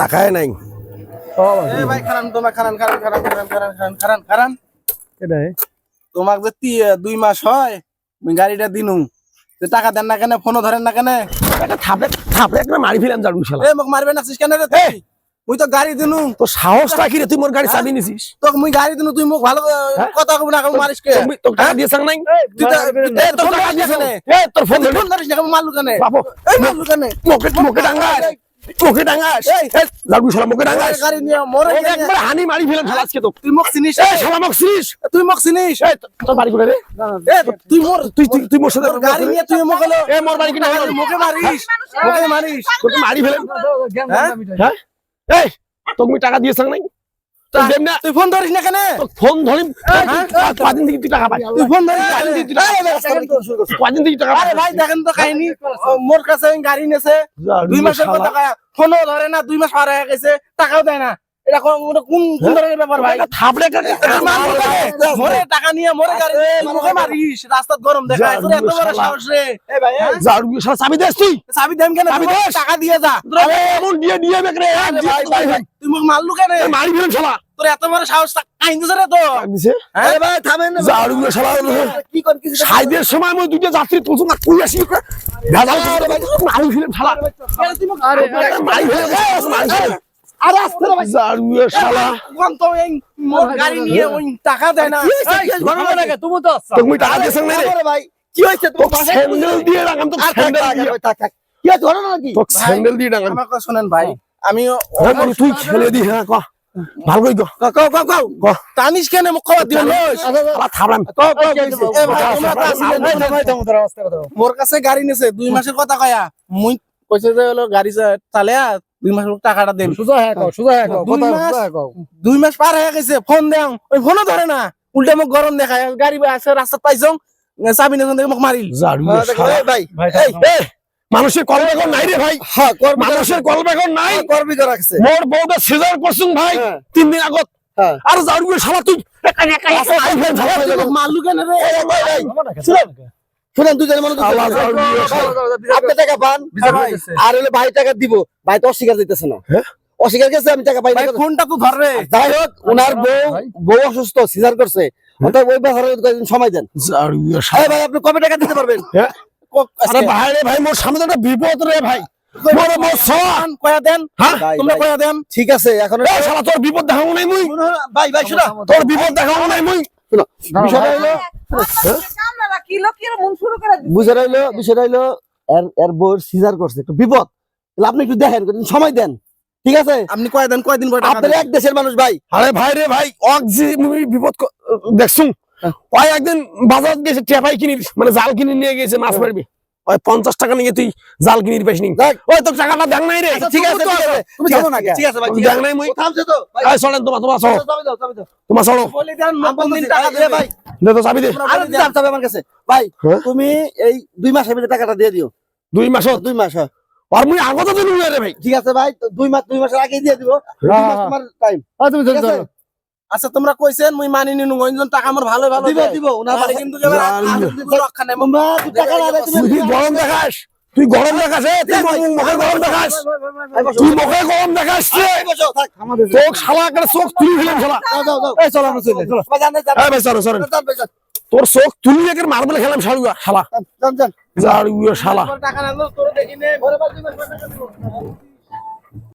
টাকায় নাই। তোমাকে যে দুই সাহস রাখি তুই? মোর গাড়ি চাবি নিছিস? তো মুই গাড়ি দিনু তুই মোক ভালো কথা কব না কব টাকা দিয়ে নাই? তুই তো এ তোর টাকা দিয়ে মোকে মোকে শালা মোকে একবার হানি মারি ফেলাম শালা আজকে তো। তুই মোক চিনিস? এই শালা মোক চিনিস। তুই মোক চিনিস? এই তোর বাড়ি কোথায় রে? তুই মোর তুই তুই তুই মোর সাথে গাড়ি নিয়ে তুই মোক হলো। এ মোর বাড়ি কিনা মুখে মারিস মুখে মারিস। তোকে মারি ফেলাম হ্যাঁ? হ্যাঁ? এই তোকে টাকা দিয়েছ নাই? তুই দেব না তুই ফোন ধরিস না কেন? ফোন ধরি হ্যাঁ? কদিন থেকে তুই টাকা পাই তুই ফোন ধরিস কদিন থেকে টাকা পাই? কদিন থেকে টাকা আরে ভাই দেখেন তো কাহিনী। মোর কাছে ওই গাড়ি নেছে। দুই মাসের ফোনও ধরে না দুই মাস পার হয়ে গেছে টাকাও দেয় না। এটা কোন কোন কোন ধরনের ব্যাপার ভাই? থাপড়ে তুই মারবো কাকে? মোরে টাকা নিয়ে মোরে গাড়ি নিয়ে তুই মুখে মারিস রাস্তাত গরম দেখায় তোর এত বড় সাহস রে। হ্যাঁ? চাবি দেস তুই। চাবি দেম কেন? চাবি তুই দেস। টাকা দিয়ে যা। এমন দিয়ে তুই মুখ মারলু কেন? মারি ফেলাম শালা। তোর এত বড় সাহস কাহিনী রে তো দিছে হ্যাঁ? ভাই থামেন জাড়ু শালা কি কর কিছু সাইদের সময় মই দুইটা যাত্রী তুলছো না কই আসি ভেজাল মারি ফেলাম শালা আরে মারি ফেলাম মারি আরে আস্তে রে ভাই। জাড়ু শালা কোন তো এই মোর গাড়ি নিয়ে ওই টাকা দেয় না। তুমি তো তুমি টাকা দিয়েছ না রে ভাই কি হয়েছে? তো স্যান্ডেল দিয়ে রাখাম তো স্যান্ডেল দিয়ে। কি ঘটনা নাকি? তো স্যান্ডেল দিয়ে রাখাম শুনেন ভাই। আমি হ্যাঁ তুই খেলে দি হ্যাঁ ক। ভালো কৰি টানিছ কেনে মোক খবৰ দিওঁ মোৰ কাছে গাড়ী নিছে দুই মাসের কথা কয়া মই কৈছে যে হলো গাড়ি চালে দুই মাস টাকাটা দেব সোজা হ্যাঁ সোজা হ্যাঁ দুই মাস পার হয়ে গেছে ফোন দেও ওই ফোনও ধরে না উল্টা মোক গরম দেখায় গাড়ি আছে রাস্তা পাইছ চাবি নেখন দেখে মোক মারিল ভাই ভাই মানুষের কল বেগর নাই রে ভাই। হ্যাঁ মানুষের কল বেগর নাই। করবি করা রাখছে। মোর বউটা সিজার করছুন ভাই হ্যাঁ। তিন দিন আগত। হ্যাঁ। আর জাড়ু শালা তুই মারলু কেন রে? শুনুন। শুনেন দুজনে মনে আল্লাহ আপনি টাকা পান আর হলে ভাই টাকা দিব। ভাই তো অস্বীকার দিতেছে না। হ্যাঁ? অস্বীকার গেছে আমি টাকা পাই না। ফোনটা তো ধরে। যাই হোক ওনার বউ ভাই। বউ অসুস্থ সিজার করছে। অতএব ওই ব্যাপারে কয়েকদিন সময় দেন। ভাই আপনি কবে টাকা দিতে পারবেন? হ্যাঁ? আরে ভাই রে ভাই মোর সামনে একটা বিপদ রে ভাই। মোর মোর সন কয়া দেন। হ্যাঁ? তোমরা কয়া দেন। ঠিক আছে এখন তোর বিপদ দেখাও নাই মুই। ভাই ভাই শুনো। তোর বিপদ দেখাও নাই মুই। শুনো বিষয়টা হলো বিষয়টা হলো বিষয়টা হলো এর এর বউর সিজার করছে একটু বিপদ। আপনি একটু দেখেন সময় দেন। ঠিক আছে? আপনি কয় দেন কয় দিন আপনার এক দেশের মানুষ ভাই। আরে ভাই রে ভাই অক যে বিপদ ক- দেখছুন হ্যাঁ। ওই একদিন বাজার গেছে টেপাই কিনি মানে জাল কিনে নিয়ে গেছে মাছ মারবি। ওই পঞ্চাশ টাকা নিয়ে তুই জাল কিনি পাইস নি দেখ। ওই তোর টাকাটা দেখ নাই রে। ঠিক আছে ঠিক আছে। ঠিক আছে, ভাই দেখ নাই মুই থামছে তো। ভাই চলেন তোমার তোমার চলো চাবি চাবি তোমার চলো দে তো চাবি দে। আরে হবে আমার কাছে। ভাই হ্যাঁ? তুমি এই দুই মাসের ভিতরে টাকাটা দিয়ে দিও। দুই মাস দুই মাস হ্যাঁ। আর মুই আগত দিন রে ভাই। ঠিক আছে ভাই দুই মাস দুই মাসের আগে দিয়ে দিব। দুই মাস তোমার টাইম তুমি চলো আচ্ছা তোমরা কইছেন মুই মানি নিনু ওইজন টাকা আমার ভালো ভালো দিব দিব ওনার বাড়ি কিন্তু রক্ষা নাই মামা তুই টাকা না দেয় তুই গরম দেখাস তুই গরম দেখাস এ, তুই মুখে গরম দেখাস তুই মুখে গরম দেখাস চোখ শালা করে চোখ তুলি ফেলেন শালা যাও যাও যাও এই চলো আমরা চলে চলো এই ভাই চলো চলো তোর চোখ তুলি একের মারবেল খেলাম শালুয়া শালা জান জান জাড়ুয়া শালা টাকা না তোর দেখি নে ঘরে বাড়ি